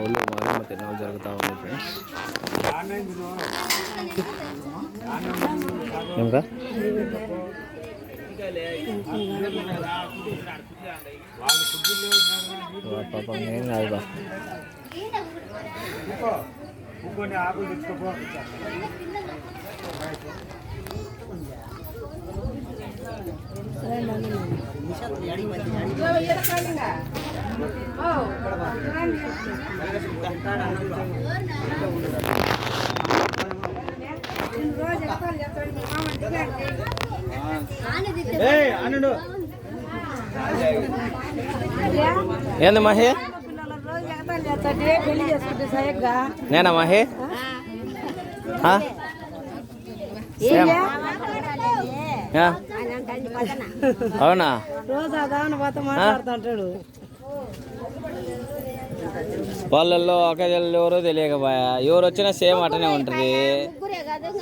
ఊళ్ళో బాగా తిరణాలు జరుగుతూ ఉంది ఫ్రెండ్స్ ఇంకా పాపం ఏం కాదు బా ఆకులు తెచ్చుకోపో ఏంది మహి? నేనా మహి? ఆ? అవునా? వాళ్ళల్లో ఒక ఎవరో తెలియకపోయా ఎవరు వచ్చినా సేమ్ అటనే ఉంటుంది.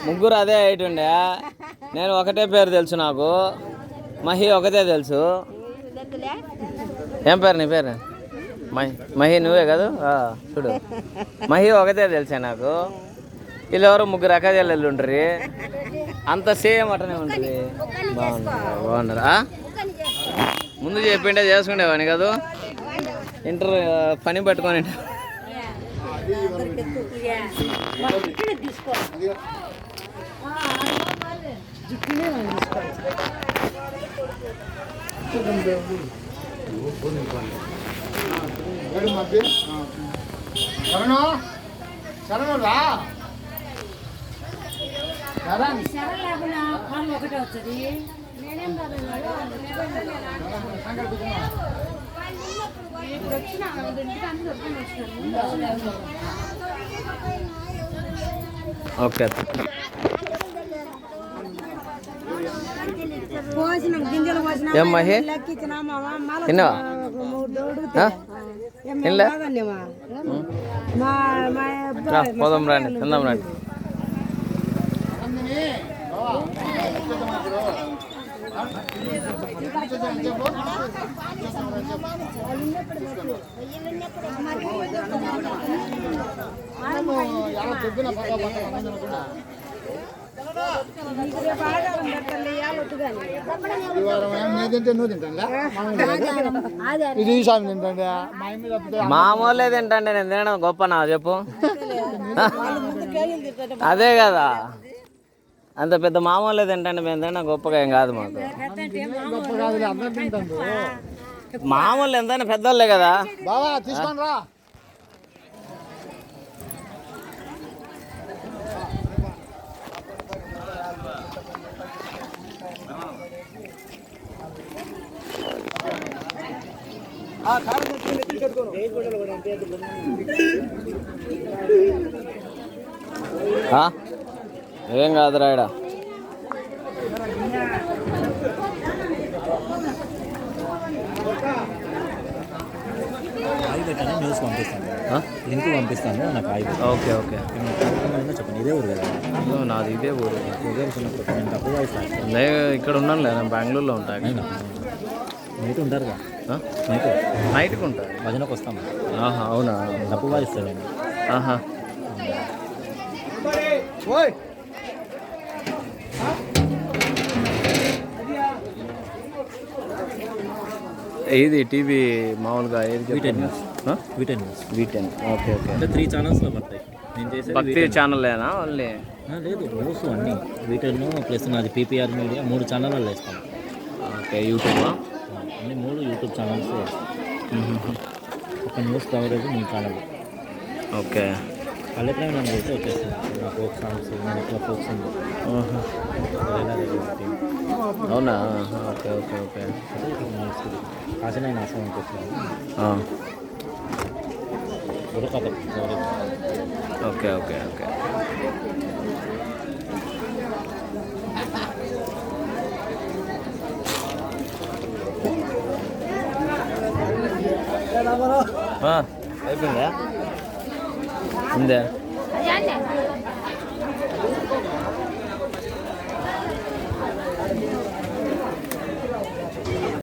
ముగ్గురు అదే ఉండే. నేను ఒకటే పేరు తెలుసు నాకు. మహి ఒకటే తెలుసు. ఏం పేరు నీ పేరు? మహి మహి నువ్వే కదా? చూడు. మహి ఒకటే తెలుసా నాకు. వీళ్ళు ఎవరు ముగ్గురు అక్కజల్లెళ్ళు ఉంటారు అంత సేమ్ అటనే ఉంటుంది. బాగున్నారు ముందు చెప్పింటే చేసుకునేవాని కాదు. ఇంటర్ పని పట్టుకొని శరణు శరణు రా. ఒకటే వస్తుంది. ఓకే. పోసినాం గింజలు పోసినాం. ఏం మహి? లెక్కించినామా మాల తిన్నావా? మూడు దౌడు ఆ? తినలే? మా మా రా అబ్బాయి పోదాం రండి తిందాం రండి మామూలే తింటాండి నేను తినడం గొప్ప నా చెప్పు. అదే కదా అంత పెద్ద మామూలే తింటాండి మేము తినడం గొప్పగా ఏం కాదు మాకు. తింటాను మామూలు ఎంతైనా పెద్దోళ్ళే కదా. బావా తీసుకొని రా. ఆ? ఏం కాదురా ఆయి పెట్టాను న్యూస్ పంపిస్తాను? లింక్ పంపిస్తాను నాకు ఆయి. Okay okay. చెప్పండి ఇదే ఊరు కదా? నాది ఇదే ఊరు. ఇదే చిన్నప్పుడు నేను ఇస్తాను నేను ఇక్కడ ఉన్నాను నేను బెంగళూరులో ఉంటా నైట్ ఉంటారుగా? ఆ? నైట్? నైట్కి ఉంటా. భజనకు వస్తాను ఆహా అవునా? తప్పుగా ఇస్తాడండి ఆహా. ఓయ్! ఇది టీవీ మామూలుగా ఏది V ten V ten news V ten okay okay. అంటే త్రీ ఛానల్స్లో పడతాయి. నేను చేసేది భక్తి ఛానల్లేనా ఓన్లీ? లేదు. న్యూస్ అన్నీ. వీటెన్ ప్లస్ నాది పీపీఆర్ మీడియా మూడు ఛానళ్ళలో వేస్తాను ఓకే యూట్యూబా అన్ని మూడు యూట్యూబ్ ఛానల్స్ ఒక న్యూస్ కవరేజ్ మీ ఛానల్ ఓకే. పల్లెటూరు నన్ను చేస్తే వచ్చేస్తుంది. నా ఫోక్ సాంగ్స్ నేను ఎట్లా ఫోక్ సాంగ్. అవునా? Okay okay okay. 味ないな、そういうこと어. 俺かと思って俺か 오케이 오케이 오케이. 어. 예쁜 거야? 근데? 아니 아니.